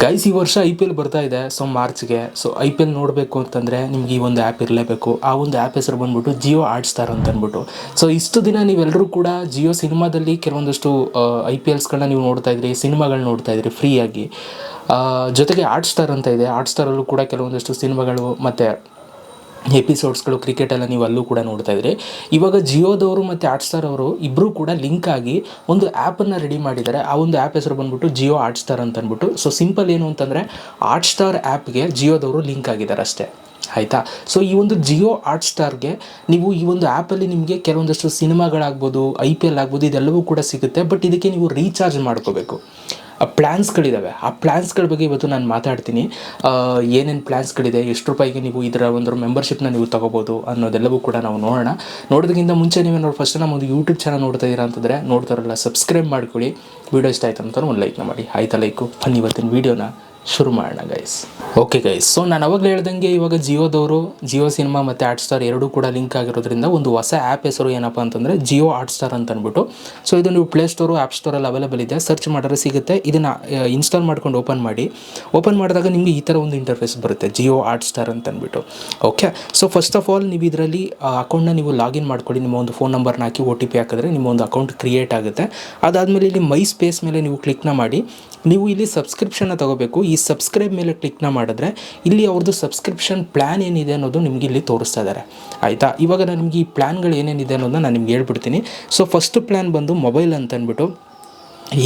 Guys ಈ ವರ್ಷ I P L ಬರ್ತಾ ಇದೆ. ಸೊ ಮಾರ್ಚ್ಗೆ. ಸೊ ಐ ಪಿ ಎಲ್ ನೋಡಬೇಕು ಅಂತಂದರೆ ನಿಮ್ಗೆ ಈ ಒಂದು ಆ್ಯಪ್ ಇರಲೇಬೇಕು. ಆ ಒಂದು ಆ್ಯಪ್ ಹೆಸರು ಬಂದ್ಬಿಟ್ಟು ಜಿಯೋ ಹಾಟ್ ಸ್ಟಾರ್ ಅಂತ ಅಂದ್ಬಿಟ್ಟು ಸೊ ಇಷ್ಟು ದಿನ ನೀವೆಲ್ಲರೂ ಕೂಡ ಜಿಯೋ ಸಿನಿಮಾದಲ್ಲಿ ಕೆಲವೊಂದಷ್ಟು ಐ ಪಿ ಎಲ್ಸ್ಗಳನ್ನ ನೀವು ನೋಡ್ತಾ ಇದ್ರಿ, ಸಿನಿಮಾಗಳು ನೋಡ್ತಾ ಇದ್ರಿ ಫ್ರೀಯಾಗಿ ಜೊತೆಗೆ ಹಾಟ್ ಸ್ಟಾರ್ ಅಂತ ಇದೆ. ಹಾಟ್ ಸ್ಟಾರಲ್ಲೂ ಕೂಡ ಕೆಲವೊಂದಷ್ಟು ಸಿನಿಮಾಗಳು ಮತ್ತು ಎಪಿಸೋಡ್ಸ್ಗಳು ಕ್ರಿಕೆಟ್ ಎಲ್ಲ ನೀವು ಅಲ್ಲೂ ಕೂಡ ನೋಡ್ತಾ ಇದ್ರಿ. ಇವಾಗ ಜಿಯೋದವರು ಮತ್ತು ಸ್ಟಾರ್ ಅವರು ಇಬ್ಬರು ಕೂಡ ಲಿಂಕ್ ಆಗಿ ಒಂದು ಆ್ಯಪನ್ನು ರೆಡಿ ಮಾಡಿದ್ದಾರೆ. ಆ ಒಂದು ಆ್ಯಪ್ ಹೆಸರು ಬಂದ್ಬಿಟ್ಟು ಜಿಯೋ ಹಾಟ್ಸ್ಟಾರ್ ಅಂತ ಅಂದ್ಬಿಟ್ಟು ಸೊ ಸಿಂಪಲ್ ಏನು ಅಂತಂದರೆ ಹಾಟ್ಸ್ಟಾರ್ ಆ್ಯಪ್ಗೆ ಜಿಯೋದವರು ಲಿಂಕ್ ಆಗಿದ್ದಾರೆ ಅಷ್ಟೇ. ಆಯಿತಾ? ಸೊ ಈ ಒಂದು ಜಿಯೋ ಹಾಟ್ ಸ್ಟಾರ್ಗೆ ನೀವು ಈ ಒಂದು ಆ್ಯಪಲ್ಲಿ ನಿಮಗೆ ಕೆಲವೊಂದಷ್ಟು ಸಿನಿಮಾಗಳಾಗ್ಬೋದು ಐ ಪಿ ಎಲ್ ಆಗ್ಬೋದು, ಇದೆಲ್ಲವೂ ಕೂಡ ಸಿಗುತ್ತೆ. ಬಟ್ ಇದಕ್ಕೆ ನೀವು ರೀಚಾರ್ಜ್ ಮಾಡ್ಕೋಬೇಕು. ಪ್ಲ್ಯಾನ್ಸ್ಗಳಿದ್ದಾವೆ ಆ ಪ್ಲ್ಯಾನ್ಸ್ಗಳ ಬಗ್ಗೆ ಇವತ್ತು ನಾನು ಮಾತಾಡ್ತೀನಿ. ಏನೇನು ಪ್ಲ್ಯಾನ್ಸ್ಗಳಿದೆ ಎಷ್ಟು ರೂಪಾಯಿಗೆ ನೀವು ಇದರ ಒಂದು ಮೆಂಬರ್ಶಿಪ್ನ ನೀವು ತೊಗೋಬೋದು ಅನ್ನೋದೆಲ್ಲವೂ ಕೂಡ ನಾವು ನೋಡೋಣ. ನೋಡೋದಕ್ಕಿಂತ ಮುಂಚೆ ನೀವೇನಾದ್ರು ಫಸ್ಟ್ ನಮ್ಮ ಒಂದು ಯೂಟ್ಯೂಬ್ ಚಾನಲ್ ನೋಡ್ತಾ ಇದ್ದೀರಾ ಅಂತಂದರೆ ನೋಡ್ತಾರಲ್ಲ ಸಬ್ಸ್ಕ್ರೈಬ್ ಮಾಡ್ಕೊಳ್ಳಿ. ವೀಡಿಯೋ ಇಷ್ಟ ಆಯ್ತು ಅಂತ ಒಂದು ಲೈಕ್ನ ಮಾಡಿ. ಆಯ್ತಾ ಲೈಕು ಬನ್ನಿ ಇವತ್ತಿನ ವೀಡಿಯೋನ ಶುರು ಮಾಡೋಣ ಗೈಸ್ ಓಕೆ ಗೈಸ್ ಸೊ ನಾನು ಅವಾಗಲೇ ಹೇಳ್ದಂಗೆ ಇವಾಗ ಜಿಯೋದವರು, ಜಿಯೋ ಸಿನಿಮಾ ಮತ್ತು ಹಾಟ್ ಸ್ಟಾರ್ ಎರಡೂ ಕೂಡ ಲಿಂಕ್ ಆಗಿರೋದ್ರಿಂದ ಒಂದು ಹೊಸ ಆ್ಯಪ್ ಹೆಸರು ಏನಪ್ಪ ಅಂತಂದರೆ ಜಿಯೋ ಹಾಟ್ ಸ್ಟಾರ್ ಅಂತ ಅಂದ್ಬಿಟ್ಟು. ಸೊ ಇದು ನೀವು ಪ್ಲೇ ಸ್ಟೋರು ಆ್ಯಪ್ ಸ್ಟೋರಲ್ಲಿ ಅವೈಲೇಬಲ್ ಇದೆ. ಸರ್ಚ್ ಮಾಡಿದ್ರೆ ಸಿಗುತ್ತೆ. ಇದನ್ನು ಇನ್ಸ್ಟಾಲ್ ಮಾಡ್ಕೊಂಡು ಓಪನ್ ಮಾಡಿ. ಓಪನ್ ಮಾಡಿದಾಗ ನಿಮಗೆ ಈ ಥರ ಒಂದು ಇಂಟರ್ಫೇಸ್ ಬರುತ್ತೆ, ಜಿಯೋ ಹಾಟ್ ಸ್ಟಾರ್ ಅಂತ ಅಂದ್ಬಿಟ್ಟು. Okay so first of all ನೀವು ಇದರಲ್ಲಿ ಅಕೌಂಟ್ನ ನೀವು ಲಾಗಿನ್ ಮಾಡ್ಕೊಳ್ಳಿ. ನಿಮ್ಮ ಒಂದು ಫೋನ್ ನಂಬರ್ನ ಹಾಕಿ ಒ ಟಿ ಪಿ ಹಾಕಿದ್ರೆ ನಿಮ್ಮ ಒಂದು ಅಕೌಂಟ್ ಕ್ರಿಯೇಟ್ ಆಗುತ್ತೆ. ಅದಾದಮೇಲೆ ಇಲ್ಲಿ ಮೈ ಸ್ಪೇಸ್ ಮೇಲೆ ನೀವು ಕ್ಲಿಕ್ನ ಮಾಡಿ. ನೀವು ಇಲ್ಲಿ ಸಬ್ಸ್ಕ್ರಿಪ್ಷನ್ನ ತಗೋಬೇಕು. ಸಬ್ಸ್ಕ್ರೈಬ್ ಮೇಲೆ ಕ್ಲಿಕ್ನ ಮಾಡಿದ್ರೆ ಇಲ್ಲಿ ಅವ್ರದ್ದು ಸಬ್ಸ್ಕ್ರಿಪ್ಷನ್ ಪ್ಲ್ಯಾನ್ ಏನಿದೆ ಅನ್ನೋದು ನಿಮಗೆ ಇಲ್ಲಿ ತೋರಿಸ್ತಾ ಇದ್ದಾರೆ ಆಯಿತಾ? ಇವಾಗ ನಾನು ನಿಮಗೆ ಈ ಪ್ಲ್ಯಾನ್ಗಳು ಏನೇನಿದೆ ಅನ್ನೋದನ್ನ ನಾನು ನಿಮ್ಗೆ ಹೇಳ್ಬಿಡ್ತೀನಿ. ಸೊ ಫಸ್ಟ್ ಪ್ಲ್ಯಾನ್ ಬಂದು ಮೊಬೈಲ್ ಅಂತ ಅಂದ್ಬಿಟ್ಟು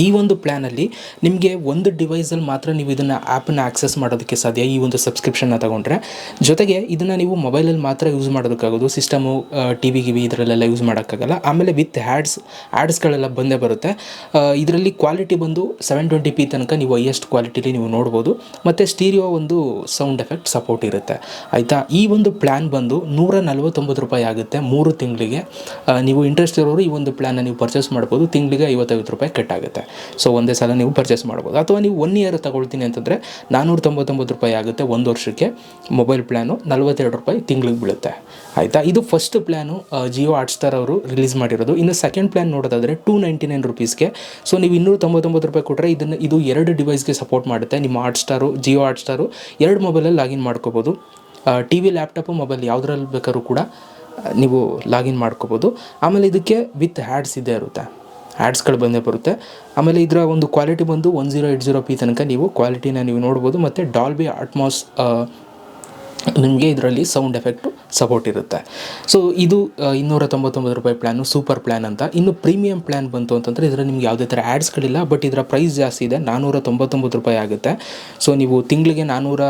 ಈ ಒಂದು ಪ್ಲ್ಯಾನಲ್ಲಿ ನಿಮಗೆ ಒಂದು ಡಿವೈಸಲ್ಲಿ ಮಾತ್ರ ನೀವು ಇದನ್ನು ಆ್ಯಪನ್ನು ಆಕ್ಸೆಸ್ ಮಾಡೋದಕ್ಕೆ ಸಾಧ್ಯ ಈ ಒಂದು ಸಬ್ಸ್ಕ್ರಿಪ್ಷನ್ನ ತಗೊಂಡ್ರೆ. ಜೊತೆಗೆ ಇದನ್ನು ನೀವು ಮೊಬೈಲಲ್ಲಿ ಮಾತ್ರ ಯೂಸ್ ಮಾಡೋದಕ್ಕಾಗೋದು, ಸಿಸ್ಟಮು ಟಿ ವಿ ಗಿವಿ ಇದರಲ್ಲೆಲ್ಲ ಯೂಸ್ ಮಾಡೋಕ್ಕಾಗಲ್ಲ. ಆಮೇಲೆ ವಿತ್ ಹ್ಯಾಡ್ಸ್ ಆ್ಯಡ್ಸ್ಗಳೆಲ್ಲ ಬಂದೇ ಬರುತ್ತೆ. ಇದರಲ್ಲಿ ಕ್ವಾಲಿಟಿ ಬಂದು ಸೆವೆನ್ ಟ್ವೆಂಟಿ ಪಿ ತನಕ ನೀವು ಹೈಯೆಸ್ಟ್ ಕ್ವಾಲಿಟಿಲಿ ನೀವು ನೋಡ್ಬೋದು. ಮತ್ತು ಸ್ಟೀರಿಯೋ ಒಂದು ಸೌಂಡ್ ಎಫೆಕ್ಟ್ ಸಪೋರ್ಟ್ ಇರುತ್ತೆ. ಆಯಿತಾ? ಈ ಒಂದು ಪ್ಲ್ಯಾನ್ ಬಂದು ನೂರ ನಲ್ವತ್ತೊಂಬತ್ತು ರೂಪಾಯಿ ಆಗುತ್ತೆ ಮೂರು ತಿಂಗಳಿಗೆ. ನೀವು ಇಂಟ್ರೆಸ್ಟ್ ಇರೋರು ಈ ಒಂದು ಪ್ಲ್ಯಾನ್ನ ನೀವು ಪರ್ಚೇಸ್ ಮಾಡ್ಬೋದು. ತಿಂಗಳಿಗೆ ಐವತ್ತೈವತ್ತು ರೂಪಾಯಿ ಕಟ್ ಆಗುತ್ತೆ ಸೊ ಒಂದೇ ಸಲ ನೀವು ಪರ್ಚೇಸ್ ಮಾಡ್ಬೋದು. ಅಥವಾ ನೀವು ಒನ್ ಇಯರ್ ತಗೊಳ್ತೀನಿ ಅಂತಂದರೆ ನಾನ್ನೂರ ತೊಂಬತ್ತೊಂಬತ್ತು ರೂಪಾಯಿ ಆಗುತ್ತೆ ಒಂದು ವರ್ಷಕ್ಕೆ. ಮೊಬೈಲ್ ಪ್ಲ್ಯಾನು ನಲ್ವತ್ತೆರಡು ರೂಪಾಯಿ ತಿಂಗ್ಳಿಗೆ ಬೀಳುತ್ತೆ. ಆಯಿತಾ? ಇದು ಫಸ್ಟ್ ಪ್ಲ್ಯಾನು ಜಿಯೋ ಹಾಟ್ಸ್ಟಾರ್ ಅವರು ರಿಲೀಸ್ ಮಾಡಿರೋದು. ಇನ್ನು ಸೆಕೆಂಡ್ ಪ್ಲ್ಯಾನ್ ನೋಡೋದಾದರೆ ಟೂ ನೈಂಟಿ ನೈನ್ ರುಪೀಸ್ಗೆ ಸೊ ನೀವು ಇನ್ನೂರ ತೊಂಬತ್ತೊಂಬತ್ತು ರೂಪಾಯಿ ಕೊಟ್ಟರೆ ಇದನ್ನು, ಇದು ಎರಡು ಡಿವೈಸ್ಗೆ ಸಪೋರ್ಟ್ ಮಾಡುತ್ತೆ. ನಿಮ್ಮ ಹಾಟ್ಸ್ಟಾರು ಜಿಯೋ ಹಾಟ್ಸ್ಟಾರು ಎರಡು ಮೊಬೈಲಲ್ಲಿ ಲಾಗಿನ್ ಮಾಡ್ಕೋಬೋದು. ಟಿ ವಿ ಲ್ಯಾಪ್ಟಾಪು ಮೊಬೈಲ್ ಯಾವುದ್ರಲ್ಲಿ ಬೇಕಾದ್ರೂ ಕೂಡ ನೀವು ಲಾಗಿನ್ ಮಾಡ್ಕೋಬೋದು. ಆಮೇಲೆ ಇದಕ್ಕೆ ವಿತ್ ಹ್ಯಾಡ್ಸ್ ಇದ್ದೇ ಇರುತ್ತೆ. ಆ್ಯಡ್ಸ್ಗಳು ಬಂದೇ ಬರುತ್ತೆ. ಆಮೇಲೆ ಇದರ ಒಂದು ಕ್ವಾಲಿಟಿ ಬಂದು one zero eight zero P ತನಕ ನೀವು ಕ್ವಾಲಿಟಿನ ನೀವು ನೋಡ್ಬೋದು. ಮತ್ತು ಡಾಲ್ಬಿ ಅಟ್ಮಾಸ್ ನಿಮಗೆ ಇದರಲ್ಲಿ ಸೌಂಡ್ ಎಫೆಕ್ಟು ಸಪೋರ್ಟ್ ಇರುತ್ತೆ. ಸೊ ಇದು ಇನ್ನೂರ ತೊಂಬತ್ತೊಂಬತ್ತು ರೂಪಾಯಿ ಪ್ಲ್ಯಾನು ಸೂಪರ್ ಪ್ಲ್ಯಾನ್ ಅಂತ. ಇನ್ನು ಪ್ರೀಮಿಯಂ ಪ್ಲ್ಯಾನ್ ಬಂತು ಅಂತಂದರೆ ಇದರಲ್ಲಿ ನಿಮ್ಗೆ ಯಾವುದೇ ಥರ ಆ್ಯಡ್ಸ್ಗಳಿಲ್ಲ ಬಟ್ ಇದರ ಪ್ರೈಸ್ ಜಾಸ್ತಿ ಇದೆ ನಾನ್ನೂರ ತೊಂಬತ್ತೊಂಬತ್ತು ರೂಪಾಯಿ ಆಗುತ್ತೆ. ಸೊ ನೀವು ತಿಂಗಳಿಗೆ ನಾನ್ನೂರ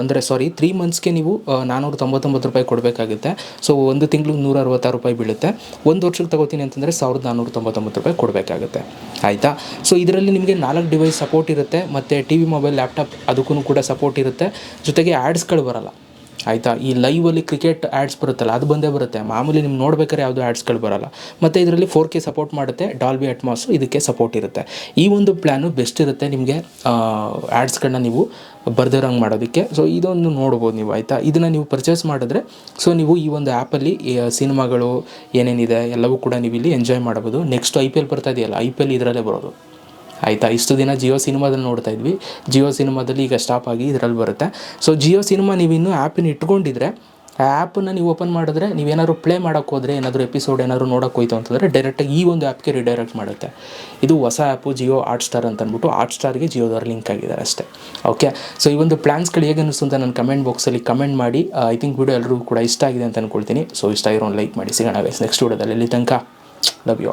ಅಂದರೆ ಸಾರಿ ತ್ರೀ ಮಂತ್ಸ್ಗೆ ನೀವು ನಾನ್ನೂರ ತೊಂಬತ್ತೊಂಬತ್ತು ರೂಪಾಯಿ ಕೊಡಬೇಕಾಗುತ್ತೆ. ಸೊ ಒಂದು ತಿಂಗಳು ನೂರ ಅರವತ್ತಾರು ರೂಪಾಯಿ ಬೀಳುತ್ತೆ. ಒಂದು ವರ್ಷಕ್ಕೆ ತಗೋತೀನಿ ಅಂತಂದರೆ ಸಾವಿರದ ನಾನ್ನೂರ ತೊಂಬತ್ತೊಂಬತ್ತು ರೂಪಾಯಿ ಕೊಡಬೇಕಾಗುತ್ತೆ. ಆಯಿತಾ? ಸೊ ಇದರಲ್ಲಿ ನಿಮಗೆ ನಾಲ್ಕು ಡಿವೈಸ್ ಸಪೋರ್ಟ್ ಇರುತ್ತೆ, ಮತ್ತು ಟಿ ವಿ ಮೊಬೈಲ್ ಲ್ಯಾಪ್ಟಾಪ್ ಅದಕ್ಕೂ ಕೂಡ ಸಪೋರ್ಟ್ ಇರುತ್ತೆ. ಜೊತೆಗೆ ಆ್ಯಡ್ಸ್ಗಳು ಬರಲ್ಲ. ಆಯಿತಾ? ಈ ಲೈವಲ್ಲಿ ಕ್ರಿಕೆಟ್ ಆ್ಯಡ್ಸ್ ಬರುತ್ತಲ್ಲ, ಅದು ಬಂದೇ ಬರುತ್ತೆ. ಮಾಮೂಲಿ ನಿಮ್ಗೆ ನೋಡ್ಬೇಕಾದ್ರೆ ಯಾವುದು ಆ್ಯಡ್ಸ್ಗಳು ಬರೋಲ್ಲ. ಮತ್ತು ಇದರಲ್ಲಿ ಫೋರ್ ಕೆ ಸಪೋರ್ಟ್ ಮಾಡುತ್ತೆ ಡಾಲ್ಬಿ ಅಟ್ಮಾಸು ಇದಕ್ಕೆ ಸಪೋರ್ಟ್ ಇರುತ್ತೆ. ಈ ಒಂದು ಪ್ಲ್ಯಾನು ಬೆಸ್ಟ್ ಇರುತ್ತೆ ನಿಮಗೆ ಆ್ಯಡ್ಸ್ಗಳನ್ನ ನೀವು ಬರ್ದಿರೋಂಗೆ ಮಾಡೋದಕ್ಕೆ. ಸೊ ಇದೊಂದು ನೋಡ್ಬೋದು ನೀವು, ಆಯಿತಾ? ಇದನ್ನು ನೀವು ಪರ್ಚೇಸ್ ಮಾಡಿದ್ರೆ ಸೊ ನೀವು ಈ ಒಂದು ಆ್ಯಪಲ್ಲಿ ಸಿನಿಮಾಗಳು ಏನೇನಿದೆ ಎಲ್ಲವೂ ಕೂಡ ನೀವು ಇಲ್ಲಿ ಎಂಜಾಯ್ ಮಾಡ್ಬೋದು ನೆಕ್ಸ್ಟ್ ಐ ಪಿ ಎಲ್ ಬರ್ತಾ ಇದೆಯಲ್ಲ ಐ ಪಿ ಎಲ್ ಇದರಲ್ಲೇ ಬರೋದು. ಆಯಿತಾ? ಇಷ್ಟು ದಿನ ಜಿಯೋ ಸಿನಿಮಾದಲ್ಲಿ ನೋಡ್ತಾ ಇದ್ವಿ. ಜಿಯೋ ಸಿನಿಮಾದಲ್ಲಿ ಈಗ ಸ್ಟಾಪ್ ಆಗಿ ಇದರಲ್ಲಿ ಬರುತ್ತೆ. ಸೊ ಜಿಯೋ ಸಿನಿಮಾ ನೀವು ಇನ್ನೂ ಇಟ್ಕೊಂಡಿದ್ರೆ, ಆ ಆ್ಯಪನ್ನು ನೀವು ಓಪನ್ ಮಾಡಿದ್ರೆ ನೀವೇನಾದ್ರು ಪ್ಲೇ ಮಾಡೋಕ್ಕೆ ಹೋದರೆ, ಏನಾದರೂ ಎಪಿಸೋಡ್ ಏನಾದರೂ ನೋಡೋಕೆ ಹೋಯ್ತು ಅಂತಂದರೆ ಡೈರೆಕ್ಟಾಗಿ ಈ ಒಂದು ಆ್ಯಪ್ಗೆ ರಿಡೈರೆಕ್ಟ್ ಮಾಡುತ್ತೆ. ಇದು ಹೊಸ ಆ್ಯಪು ಜಿಯೋ ಹಾಟ್ ಸ್ಟಾರ್ ಅಂತ ಅಂದ್ಬಿಟ್ಟು ಹಾಟ್ ಸ್ಟಾರ್ಗೆ ಜಿಯೋದವ್ರು ಲಿಂಕ್ ಆಗಿದ್ದಾರೆ ಅಷ್ಟೇ. ಓಕೆ ಸೊ ಈ ಒಂದು ಪ್ಲ್ಯಾನ್ಸ್ಗಳು ಹೇಗೆ ಅನಿಸ್ತು ಅಂತ ನನ್ನ ಕಮೆಂಟ್ ಬಾಕ್ಸಲ್ಲಿ ಕಮೆಂಟ್ ಮಾಡಿ. ಐ ಥಿಂಕ್ ವಿಡಿಯೋ ಎಲ್ಲರಿಗೂ ಕೂಡ ಇಷ್ಟ ಆಗಿದೆ ಅಂತ ಅಂದ್ಕೊಳ್ತೀನಿ ಸೊ ಇಷ್ಟ ಆಗಿರೋ ಲೈಕ್ ಮಾಡಿ. ಸಿಗೋಣ ನೆಕ್ಸ್ಟ್ ವಿಡಿಯೋದಲ್ಲಿ ತನಕ ಲವ್ ಯು